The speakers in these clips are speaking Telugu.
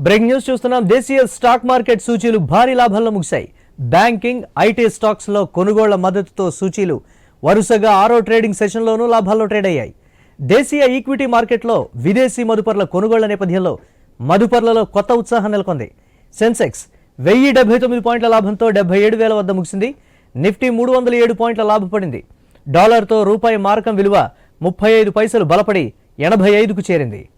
బ్రేక్ న్యూస్ చూస్తున్నాం. దేశీయ స్టాక్ మార్కెట్ సూచీలు భారీ లాభాల్లో ముగిశాయి. బ్యాంకింగ్ ఐటీ స్టాక్స్లో కొనుగోళ్ళ మద్దతుతో సూచీలు వరుసగా ఆరో ట్రేడింగ్ సెషన్లోనూ లాభాల్లో ట్రేడ్ అయ్యాయి. దేశీయ ఈక్విటీ మార్కెట్లో విదేశీ మదుపర్ల కొనుగోళ్ళ నేపథ్యంలో మదుపర్లలో కొత్త ఉత్సాహం నెలకొంది. సెన్సెక్స్ వెయ్యి డెబ్బై తొమ్మిది పాయింట్ల లాభంతో డెబ్బై ఏడు వేల వద్ద ముగిసింది. నిఫ్టీ మూడు వందల ఏడు పాయింట్ల లాభపడింది. డాలర్తో రూపాయి మారకం విలువ ముప్పై ఐదు పైసలు బలపడి ఎనభై ఐదుకు చేరింది.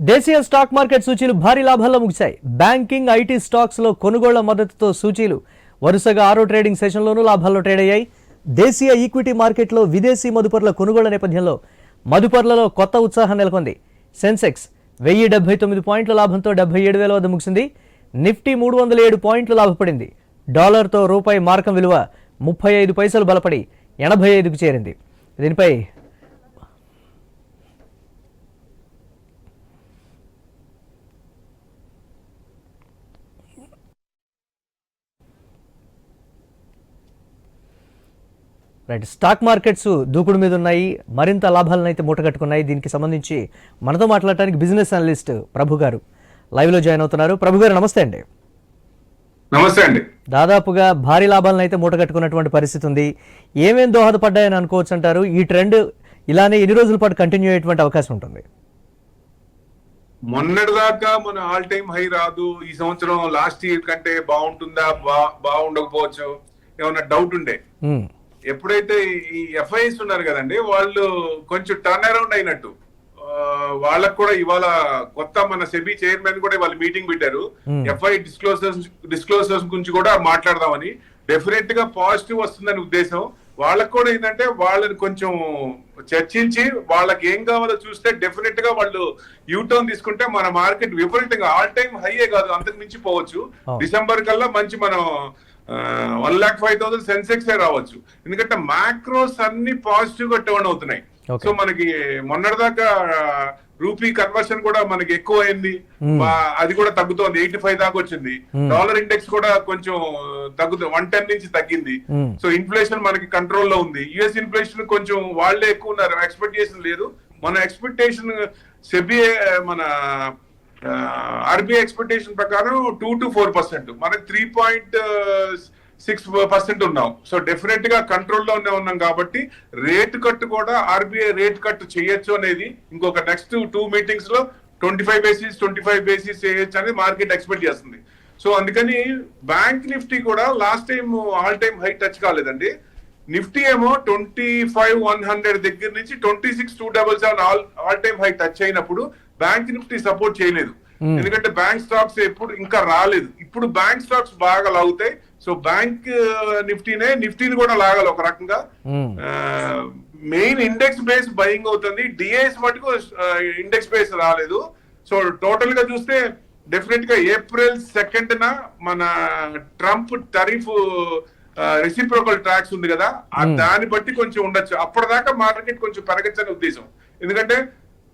దేశీయ స్టాక్ మార్కెట్ సూచీలు భారీ లాభాల్లో ముగిశాయి. బ్యాంకింగ్ ఐటీ స్టాక్స్లో కొనుగోళ్ళ మద్దతుతో సూచీలు వరుసగా ఆరో ట్రేడింగ్ సెషన్లోనూ లాభాల్లో ట్రేడ్ అయ్యాయి. దేశీయ ఈక్విటీ మార్కెట్లో విదేశీ మదుపర్ల కొనుగోళ్ళ నేపథ్యంలో మదుపర్లలో కొత్త ఉత్సాహం నెలకొంది. సెన్సెక్స్ వెయ్యి డెబ్బై తొమ్మిది పాయింట్ల లాభంతో డెబ్బై ఏడు వేల వద్ద ముగిసింది. నిఫ్టీ మూడు వందల ఏడు పాయింట్లు లాభపడింది. డాలర్తో రూపాయి మార్కం విలువ ముప్పై ఐదు పైసలు బలపడి ఎనభై ఐదుకు చేరింది. దీనిపై రైట్ స్టాక్ మార్కెట్స్ దూకుడు మీద ఉన్నాయి మరింత లాభాలను అయితే మూటగట్టుకున్నాయి. దీనికి సంబంధించి మనతో మాట్లాడటానికి బిజినెస్ అనలిస్ట్ ప్రభు గారు లైవ్లో జాయిన్ అవుతున్నారు. ప్రభు గారు నమస్తే అండి. నమస్తే అండి. దాదాపుగా భారీ లాభాలను అయితే మూటగట్టుకున్నటువంటి పరిస్థితి ఉంది. ఏమేం దోహదపడ్డాయని అనుకోవచ్చు అంటారు. ఈ ట్రెండ్ ఇలానే ఎన్ని రోజుల పాటు కంటిన్యూ అయ్యేటువంటి అవకాశం ఉంటుంది? మొన్నటిదాకా మన ఆల్ టైమ్ హై రాదు. ఈ సంవత్సరం లాస్ట్ ఇయర్ కంటే బాగుంటుందా? బా బాగుండకపోవచ్చు. ఏమన్నా డౌట్ ఉండే? ఎప్పుడైతే ఈ ఎఫ్ఐఎస్ ఉన్నారు కదండి వాళ్ళు కొంచెం టర్న్ అరౌండ్ అయినట్టు. వాళ్ళకు కూడా ఇవాళ కొత్త మన సెబీ చైర్మన్ కూడా ఇవాళ మీటింగ్ పెట్టారు. ఎఫ్ఐ డిస్క్లోజర్స్ డిస్క్లోజర్స్ గురించి కూడా మాట్లాడదామని. డెఫినెట్గా పాజిటివ్ వస్తుందని ఉద్దేశం. వాళ్ళకు కూడా ఏంటంటే వాళ్ళని కొంచెం చర్చించి వాళ్ళకి ఏం కావాలో చూస్తే డెఫినెట్గా వాళ్ళు యూటర్న్ తీసుకుంటే మన మార్కెట్ విపరీతంగా ఆల్ టైమ్ హైయే కాదు అంతకు మించి పోవచ్చు. Oh. డిసెంబర్ కల్లా మంచి మనం one lakh five thousand Sensex రావచ్చు. ఎందుకంటే మాక్రోస్ అన్ని పాజిటివ్గా టర్న్ అవుతున్నాయి. సో మనకి మొన్నటిదాకా రూపీ కన్వర్షన్ కూడా మనకి ఎక్కువ అయింది బా- అది కూడా తగ్గుతోంది. ఎయిటీ ఫైవ్ దాకా వచ్చింది. డాలర్ ఇండెక్స్ కూడా కొంచెం తగ్గుతుంది వన్ టెన్ నుంచి తగ్గింది. Hmm. సో ఇన్ఫ్లేషన్ మనకి కంట్రోల్లో ఉంది. యుఎస్ ఇన్ఫ్లేషన్ కొంచెం వాళ్ళే ఎక్కువ ఉన్నారు. ఎక్స్పెక్టేషన్ లేదు. మన ఎక్స్పెక్టేషన్ సెబీ మన ఆర్బీఐ ఎక్స్పెక్టేషన్ ప్రకారం టూ టు ఫోర్ పర్సెంట్ మనకి త్రీ పాయింట్ సిక్స్ పర్సెంట్ ఉన్నాం. సో డెఫినెట్గా కంట్రోల్లోనే ఉన్నాం కాబట్టి రేట్ కట్ కూడా ఆర్బీఐ రేట్ కట్ చేయొచ్చు అనేది ఇంకొక నెక్స్ట్ టూ మీటింగ్స్లో twenty five basis twenty five basis చేయొచ్చు అనేది మార్కెట్ ఎక్స్పెక్ట్ చేస్తుంది. సో అందుకని బ్యాంక్ నిఫ్టీ కూడా last time all time high touch కాలేదండి. నిఫ్టీ ఏమో ట్వంటీ ఫైవ్ వన్ హండ్రెడ్ దగ్గర నుంచి twenty six two double seven all all time high touch అయినప్పుడు బ్యాంక్ నిఫ్టీ సపోర్ట్ చేయలేదు. ఎందుకంటే బ్యాంక్ స్టాక్స్ ఎప్పుడు ఇంకా రాలేదు. ఇప్పుడు బ్యాంక్ స్టాక్స్ బాగా లాగుతాయి. సో బ్యాంక్ నిఫ్టీనే నిఫ్టీని కూడా లాగాలి ఒక రకంగా. మెయిన్ ఇండెక్స్ బేస్ బయింగ్ అవుతుంది. డిఐఎస్ మటుకు ఇండెక్స్ బేస్ రాలేదు. సో టోటల్గా చూస్తే డెఫినెట్గా ఏప్రిల్ సెకండ్ న మన ట్రంప్ టరీఫ్ రెసిప్రోకల్ ట్యాక్స్ ఉంది కదా దాన్ని బట్టి కొంచెం ఉండొచ్చు. అప్పటిదాకా మార్కెట్ కొంచెం పెరగచ్చని ఉద్దేశం. ఎందుకంటే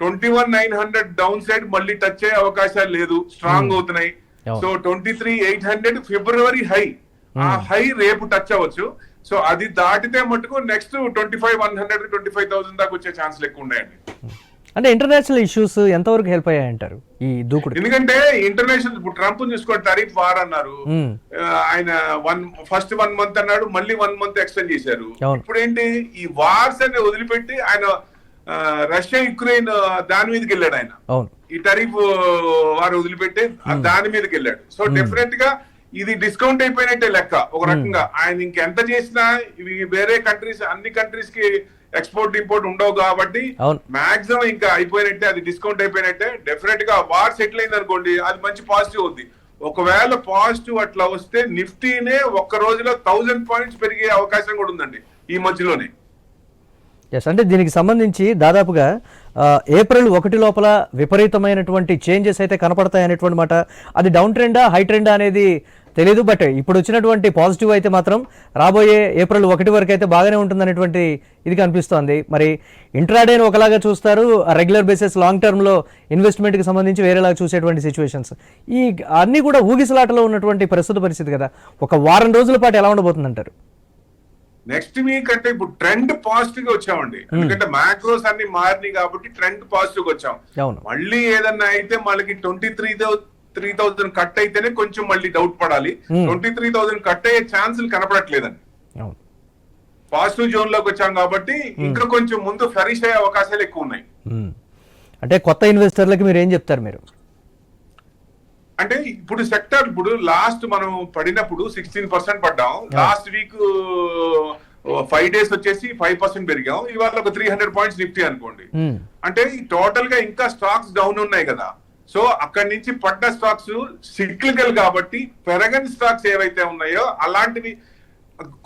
twenty one nine hundred down side మళ్ళీ టచ్ అయ్యే అవకాశాలు లేదు స్ట్రాంగ్ అవుతున్నాయి. అవును. So twenty three eight hundred ఫిబ్రవరి హై ఆ హై రేపు టచ్ అవ్వచ్చు. సో అది దాటితే మటుకు next twenty five one hundred twenty five thousand దాకా వచ్చే ఛాన్సులు ఎక్కువ ఉన్నాయండి. అంటే ఇంటర్నేషనల్ ఇష్యూస్ ఎంతవరకు హెల్ప్ అయ్యాయంటారు ఈ దూకుడు? ఎందుకంటే ఇంటర్నేషనల్ ఇప్పుడు ట్రంప్ చూసుకోండి టరీఫ్ వార్ అన్నారు. ఆయన వన్ ఫస్ట్ వన్ మంత్ అన్నాడు మళ్ళీ వన్ మంత్ ఎక్స్టెండ్ చేశారు. ఇప్పుడు ఏంటి ఈ వార్స్ అన్ని వదిలిపెట్టి ఆయన రష్యా యుక్రెయిన్ దాని మీదకి వెళ్ళాడు ఆయన. ఈ టరీఫ్ వారు వదిలిపెట్టి దాని మీదకి వెళ్ళాడు. సో డెఫినెట్గా ఇది డిస్కౌంట్ అయిపోయినట్టే లెక్క ఒక రకంగా. ఆయన ఇంకెంత చేసినా ఇవి వేరే కంట్రీస్ అన్ని కంట్రీస్కి ఎక్స్పోర్ట్ ఇంపోర్ట్ ఉండవు కాబట్టి. మాక్సిమం ఇంకా అయిపోయినట్టే అది డిస్కౌంట్ అయిపోయినట్టే. డెఫినెట్గా వార్ సెటిల్ అయింది అనుకోండి అది మంచి పాజిటివ్ అవుద్ది. ఒకవేళ పాజిటివ్ అట్లా వస్తే నిఫ్టీనే ఒక్క రోజులో థౌజండ్ పాయింట్స్ పెరిగే అవకాశం కూడా ఉందండి ఈ మధ్యలోనే. ఎస్ అంటే దీనికి సంబంధించి దాదాపుగా ఏప్రిల్ ఒకటి లోపల విపరీతమైనటువంటి చేంజెస్ అయితే కనపడతాయి అనేటువంటి మాట. అది డౌన్ ట్రెండా హై ట్రెండా అనేది తెలియదు బట్ ఇప్పుడు వచ్చినటువంటి పాజిటివ్ అయితే మాత్రం రాబోయే ఏప్రిల్ ఒకటి వరకు అయితే బాగానే ఉంటుందనేటువంటి ఇది కనిపిస్తోంది. మరి ఇంట్రాడేని ఒకలాగా చూస్తారు రెగ్యులర్ బేసిస్ లాంగ్ టర్మ్లో ఇన్వెస్ట్మెంట్కి సంబంధించి వేరేలాగా చూసేటువంటి సిచ్యువేషన్స్ ఈ అన్నీ కూడా ఊగిసలాటలో ఉన్నటువంటి ప్రస్తుత పరిస్థితి కదా. ఒక వారం రోజుల పాటు ఎలా ఉండబోతుందంటారు? నెక్స్ట్ వీక్ అంటే ఇప్పుడు ట్రెండ్ పాజిటివ్గా వచ్చామండి ఎందుకంటే మ్యాక్రోస్ అన్ని మారినాయి కాబట్టి ట్రెండ్ పాజిటివ్గా వచ్చాం మళ్ళీ ఏదన్నా అయితే మనకి twenty three three thousand cut అయితేనే కొంచెం మళ్ళీ డౌట్ పడాలి. ట్వంటీ త్రీ థౌసండ్ కట్ అయ్యే ఛాన్సులు కనపడట్లేదండి. పాజిటివ్ జోన్లోకి వచ్చాం కాబట్టి ఇంకా కొంచెం ముందు ఫెరిష్ అయ్యే అవకాశాలు ఎక్కువ ఉన్నాయి. అంటే కొత్త ఇన్వెస్టర్లకి మీరు ఏం చెప్తారు మీరు? అంటే ఇప్పుడు సెక్టర్ ఇప్పుడు లాస్ట్ మనం పడినప్పుడు సిక్స్టీన్ పర్సెంట్ పడ్డాం. లాస్ట్ వీక్ ఫైవ్ డేస్ వచ్చేసి ఫైవ్ పర్సెంట్ పెరిగాం. ఇవాళ ఒక త్రీ హండ్రెడ్ పాయింట్స్ నిఫ్టీ అనుకోండి. అంటే టోటల్గా ఇంకా స్టాక్స్ డౌన్ ఉన్నాయి కదా. సో అక్కడి నుంచి పడ్డ స్టాక్స్ సిక్లికల్ కాబట్టి పెరగని స్టాక్స్ ఏవైతే ఉన్నాయో అలాంటివి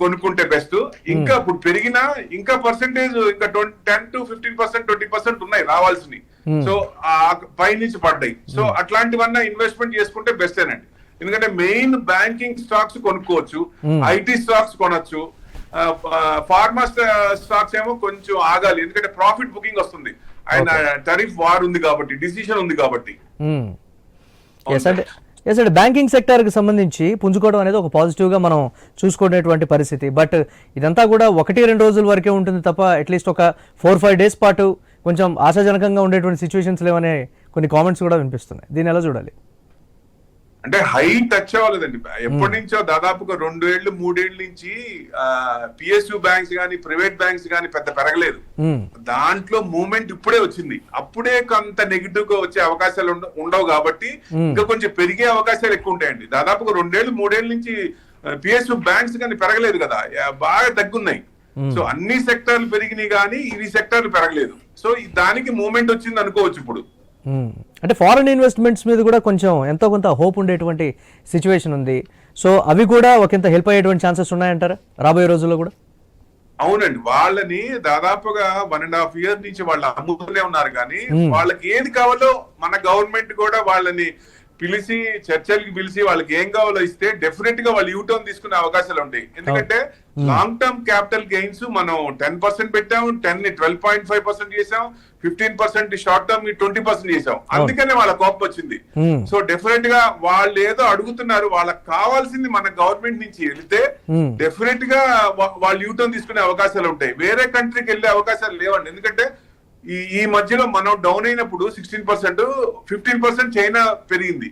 కొనుక్కుంటే బెస్ట్ ఇంకా ఇప్పుడు పెరిగినా ఇంకా పర్సెంటేజ్ ఇంకా ten to fifteen percent twenty percent ఉన్నాయి రావాల్సినవి. సో ఆ పై నుంచి పడ్డాయి సో అట్లాంటివన్నా ఇన్వెస్ట్మెంట్ చేసుకుంటే బెస్ట్ ఏనండి. ఎందుకంటే మెయిన్ బ్యాంకింగ్ స్టాక్స్ కొనుక్కోవచ్చు ఐటీ స్టాక్స్ కొనొచ్చు ఫార్మా స్టాక్స్ ఏమో కొంచెం ఆగాలి. ఎందుకంటే ప్రాఫిట్ బుకింగ్ వస్తుంది. ఆయన టరిఫ్ వార్ ఉంది కాబట్టి డిసిషన్ ఉంది కాబట్టి. ఎస్ అంటే బ్యాంకింగ్ సెక్టార్కి సంబంధించి పుంజుకోవడం అనేది ఒక పాజిటివ్గా మనం చూసుకునేటువంటి పరిస్థితి. బట్ ఇదంతా కూడా ఒకటి రెండు రోజుల వరకే ఉంటుంది తప్ప అట్లీస్ట్ ఒక ఫోర్ ఫైవ్ డేస్ పాటు కొంచెం ఆశాజనకంగా ఉండేటువంటి సిచ్యువేషన్స్ లేవనే కొన్ని కామెంట్స్ కూడా వినిపిస్తున్నాయి. దీన్ని ఎలా చూడాలి? అంటే హై టచ్ అవ్వలేదండి ఎప్పటి నుంచో దాదాపుగా రెండు ఏళ్ళు మూడేళ్ళ నుంచి పిఎస్యు బ్యాంక్స్ కానీ ప్రైవేట్ బ్యాంక్స్ కానీ పెద్ద పెరగలేదు. దాంట్లో మూమెంట్ ఇప్పుడే వచ్చింది. అప్పుడే కొంత నెగిటివ్గా వచ్చే అవకాశాలు ఉండ- ఉండవు కాబట్టి ఇంకా కొంచెం పెరిగే అవకాశాలు ఎక్కువ ఉంటాయండి. దాదాపుగా రెండేళ్ళు మూడేళ్ళ నుంచి పిఎస్యు బ్యాంక్స్ కానీ పెరగలేదు కదా. బాగా తగ్గున్నాయి. సో అన్ని సెక్టార్లు పెరిగినాయి కానీ ఇవి సెక్టార్లు పెరగలేదు. సో దానికి మూమెంట్ వచ్చింది అనుకోవచ్చు ఇప్పుడు. అంటే ఫారెన్ ఇన్వెస్ట్మెంట్స్ మీద కూడా కొంచెం ఎంతో కొంత హోప్ ఉండేటువంటి సిచ్యువేషన్ ఉంది. సో అవి కూడా ఒకంత హెల్ప్ అయ్యేటువంటి ఛాన్సెస్ ఉన్నాయంటారా? రాబోయే రోజుల్లో కూడా? అవునండి. వాళ్ళని దాదాపుగా వన్ అండ్ హాఫ్ ఇయర్ నుంచి వాళ్ళు అమ్ముతూనే ఉన్నారు కానీ వాళ్ళకి ఏది కావాలో మన గవర్నమెంట్ కూడా వాళ్ళని పిలిచి చర్చలకి పిలిచి వాళ్ళకి ఏం కావాలో ఇస్తే డెఫినెట్గా వాళ్ళు యూటర్న్ తీసుకునే అవకాశాలు ఉంటాయి. ఎందుకంటే లాంగ్ టర్మ్ క్యాపిటల్ గెయిన్స్ మనం టెన్ పర్సెంట్ పెట్టాం టెన్ని ట్వెల్వ్ పాయింట్ ఫైవ్ పర్సెంట్ చేసాం fifteen percent short term twenty percent చేసాం అందుకనే వాళ్ళ కోపం వచ్చింది. Hmm. సో డెఫినెట్గా వాళ్ళు ఏదో అడుగుతున్నారు వాళ్ళకి కావాల్సింది మన గవర్నమెంట్ నుంచి వెళితే Hmm. డెఫినెట్గా వా- వాళ్ళు యూటర్న్ తీసుకునే అవకాశాలు ఉంటాయి. వేరే కంట్రీకి వెళ్ళే అవకాశాలు లేవండి. ఎందుకంటే ఈ ఈ మధ్యలో మనం డౌన్ అయినప్పుడు sixteen percent fifteen percent China పెరిగింది.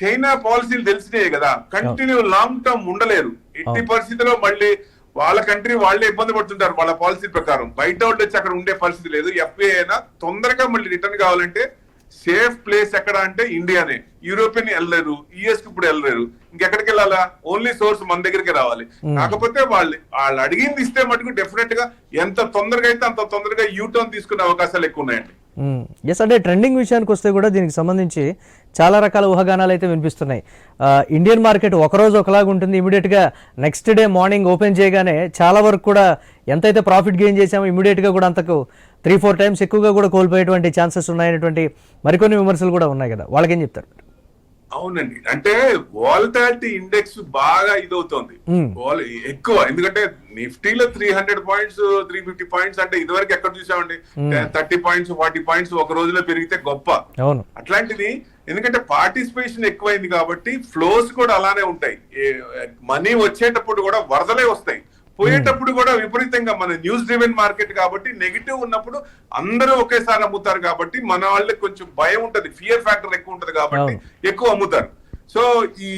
చైనా పాలసీలు తెలిసినాయి కదా కంటిన్యూ లాంగ్ టర్మ్ ఉండలేరు. ఎట్టి పరిస్థితిలో మళ్ళీ వాళ్ళ కంట్రీ వాళ్ళే ఇబ్బంది పడుతుంటారు వాళ్ళ పాలసీ ప్రకారం. బయట వచ్చి అక్కడ ఉండే పరిస్థితి లేదు. ఎఫ్ఏ అయినా తొందరగా మళ్ళీ రిటర్న్ కావాలంటే సేఫ్ ప్లేస్ ఎక్కడ అంటే ఇండియానే. యూరోపియన్ వెళ్ళలేరు యుఎస్కి ఇప్పుడు వెళ్ళలేరు. ఇంకెక్కడికి వెళ్ళాలా? ఓన్లీ సోర్స్ మన దగ్గరికి రావాలి. కాకపోతే వాళ్ళు వాళ్ళు అడిగింది ఇస్తే మటుకు డెఫినెట్గా ఎంత తొందరగా అయితే అంత తొందరగా యూటర్న్ తీసుకునే అవకాశాలు ఎక్కువ ఉన్నాయండి. ఎస్ అంటే ట్రెండింగ్ విషయానికి వస్తే కూడా దీనికి సంబంధించి చాలా రకాల ఊహాగానాలు అయితే వినిపిస్తున్నాయి. ఇండియన్ మార్కెట్ ఒకరోజు ఒకలాగా ఉంటుంది. ఇమీడియట్గా నెక్స్ట్ డే మార్నింగ్ ఓపెన్ చేయగానే చాలా వరకు కూడా ఎంతైతే ప్రాఫిట్ గెయిన్ చేసామో ఇమీడియట్గా కూడా అంతకు త్రీ ఫోర్ టైమ్స్ ఎక్కువగా కూడా కోల్పోయేటువంటి ఛాన్సెస్ ఉన్నాయనేటువంటి మరికొన్ని విమర్శలు కూడా ఉన్నాయి కదా. వాళ్ళకేం చెప్తారు? అవునండి. అంటే వాలటాలిటీ ఇండెక్స్ బాగా ఇదవుతోంది. ఎక్కువ. ఎందుకంటే నిఫ్టీలో three hundred points three fifty points అంటే ఇదివరకు ఎక్కడ చూసామండి? థర్టీ పాయింట్స్ ఫార్టీ పాయింట్స్ ఒక రోజులో పెరిగితే గొప్ప. అవును. అట్లాంటిది ఎందుకంటే పార్టిసిపేషన్ ఎక్కువైంది కాబట్టి ఫ్లోస్ కూడా అలానే ఉంటాయి. మనీ వచ్చేటప్పుడు కూడా వరదలే వస్తాయి. పోయేటప్పుడు కూడా విపరీతంగా మన న్యూస్ డ్రివెన్ మార్కెట్ కాబట్టి నెగిటివ్ ఉన్నప్పుడు అందరూ ఒకేసారి అమ్ముతారు కాబట్టి మన వాళ్ళకి కొంచెం భయం ఉంటది ఫియర్ ఫ్యాక్టర్ ఎక్కువ ఉంటది కాబట్టి ఎక్కువ అమ్ముతారు సో ఈ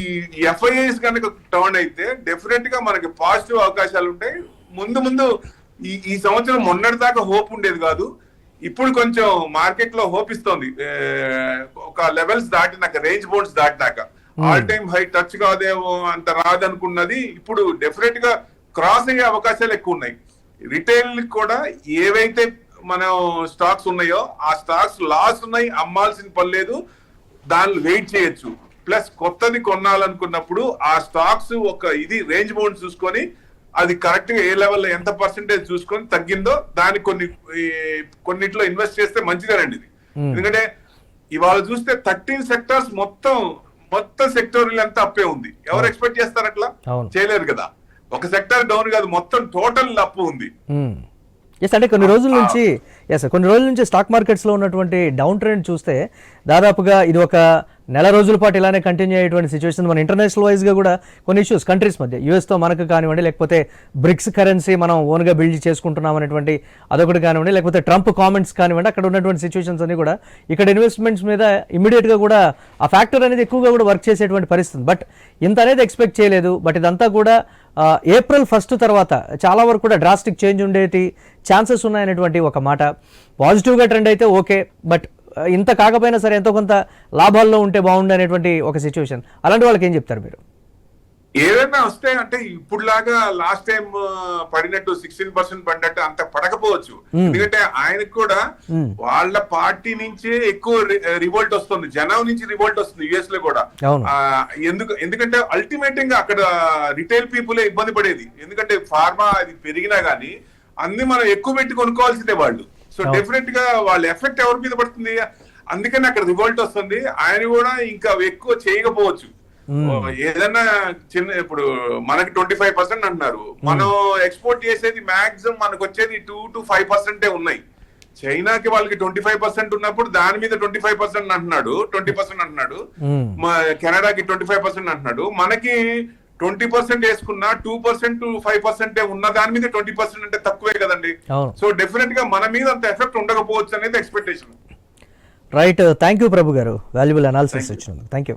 ఎఫ్ఐఎస్ కనుక టర్న్ అయితే డెఫినెట్గా మనకి పాజిటివ్ అవకాశాలు ఉంటాయి. ముందు ముందు ఈ ఈ సంవత్సరం మొన్నటి దాకా హోప్ ఉండేది కాదు. ఇప్పుడు కొంచెం మార్కెట్లో హోప్ ఇస్తోంది. ఒక లెవెల్స్ దాటినాక రేంజ్ బోర్డ్స్ దాటినాక. ఆల్ టైమ్ హై టచ్ కాదేమో అంత రాదనుకున్నది. ఇప్పుడు డెఫినెట్గా క్రాస్ అయ్యే అవకాశాలు ఎక్కువ ఉన్నాయి రిటైల్ కూడా ఏవైతే మనం స్టాక్స్ ఉన్నాయో ఆ స్టాక్స్ లాస్ ఉన్నాయి అమ్మాల్సిన పని లేదు దాన్ని వెయిట్ చేయొచ్చు. ప్లస్ కొత్తది కొనాలనుకున్నప్పుడు ఆ స్టాక్స్ ఒక ఇది రేంజ్ బౌండ్ చూసుకొని అది కరెక్ట్గా ఏ లెవెల్లో ఎంత పర్సెంటేజ్ చూసుకొని తగ్గిందో దానికి కొన్ని కొన్నిట్లో ఇన్వెస్ట్ చేస్తే మంచిదేనండి ఇది. Hmm. ఎందుకంటే ఇవాళ చూస్తే థర్టీన్ సెక్టర్స్ మొత్తం మొత్తం సెక్టోరియల్ అంతా అప్పే ఉంది. ఎవరు ఎక్స్పెక్ట్ చేస్తారు అట్లా. చేయలేరు కదా. ఒక సెక్టర్ డౌన్ కాదు మొత్తం టోటల్ అప్పు ఉంది. ఎస్ అంటే కొన్ని రోజుల నుంచి ఎస్ కొన్ని రోజుల నుంచి స్టాక్ మార్కెట్స్లో ఉన్నటువంటి డౌన్ ట్రెండ్ చూస్తే దాదాపుగా ఇది ఒక నెల రోజుల పాటు ఇలానే కంటిన్యూ అయ్యేటువంటి సిచ్యువేషన్ మన ఇంటర్నేషనల్ వైజ్గా కూడా కొన్ని ఇష్యూస్ కంట్రీస్ మధ్య యూఎస్తో మనకు కానివ్వండి లేకపోతే బ్రిక్స్ కరెన్సీ మనం ఓన్గా బిల్డ్ చేసుకుంటున్నాం అనేటువంటి అదొకటి కానివ్వండి లేకపోతే ట్రంప్ కామెంట్స్ కానివ్వండి అక్కడ ఉన్నటువంటి సిచ్యువేషన్స్ అన్ని కూడా ఇక్కడ ఇన్వెస్ట్మెంట్స్ మీద ఇమీడియట్గా కూడా ఆ ఫ్యాక్టర్ అనేది ఎక్కువగా కూడా వర్క్ చేసేటువంటి పరిస్థితి. బట్ ఇంత అనేది ఎక్స్పెక్ట్ చేయలేదు. బట్ ఇదంతా కూడా ఏప్రిల్ ఫస్ట్ తర్వాత చాలా వరకు కూడా డ్రాస్టిక్ చేంజ్ ఉండేటి ఛాన్సెస్ ఉన్నాయనేటువంటి ఒక మాట. పాజిటివ్గా ట్రెండ్ అయితే ఓకే బట్ ఇంత కాకపోయినా సరే ఎంతో కొంత లాభాల్లో ఉంటే బాగుండు అనేటువంటి ఒక సిచ్యువేషన్ అలాంటి వాళ్ళకి ఏం చెప్తారు మీరు? ఏదైనా వస్తే అంటే ఇప్పుడులాగా లాస్ట్ టైం పడినట్టు సిక్స్టీన్ పర్సెంట్ పడినట్టు అంత పడకపోవచ్చు. ఎందుకంటే ఆయనకు కూడా వాళ్ళ పార్టీ నుంచే ఎక్కువ రివోల్ట్ వస్తుంది. జనం నుంచి రివోల్ట్ వస్తుంది యుఎస్లో కూడా. ఎందుకు ఎందుకంటే అల్టిమేట్గా అక్కడ రిటైల్ పీపుల్ ఇబ్బంది పడేది. ఎందుకంటే ఫార్మా అది పెరిగినా గానీ అన్ని మనం ఎక్కువ పెట్టి కొనుక్కోవాల్సిందే వాళ్ళు. సో డెఫినెట్గా వాళ్ళ ఎఫెక్ట్ ఎవరి మీద పడుతుంది? అందుకని అక్కడ రివోల్ట్ వస్తుంది. ఆయన కూడా ఇంకా ఎక్కువ చేయకపోవచ్చు. ఓ, ఏదన్నా చిన్న ఇప్పుడు మనకి ట్వంటీ ఫైవ్ పర్సెంట్ అంటున్నారు మనం ఎక్స్పోర్ట్ చేసేది మాక్సిమం మనకు వచ్చేది టూ టు ఫైవ్ పర్సెంటే ఉన్నాయి. చైనాకి వాళ్ళకి ట్వంటీ ఫైవ్ పర్సెంట్ ఉన్నప్పుడు దాని మీద ట్వంటీ ఫైవ్ పర్సెంట్ అంటున్నాడు. ట్వంటీ పర్సెంట్ అంటున్నాడు. మా కెనడాకి ట్వంటీ ఫైవ్ పర్సెంట్ అంటున్నాడు. మనకి ట్వంటీ పర్సెంట్ వేసుకున్నా టూ పర్సెంట్ ఫైవ్ పర్సెంట్ ఉన్న దాని మీద ట్వంటీ పర్సెంట్ అంటే తక్కువే కదండి. సో డెఫినెట్గా మన మీద అంత ఎఫెక్ట్ ఉండకపోవచ్చు అనేది expectation right thank you Prabhu గారు. వాల్యుబుల్ అనాలిసిస్ ఇచ్చినందుకు. Thank you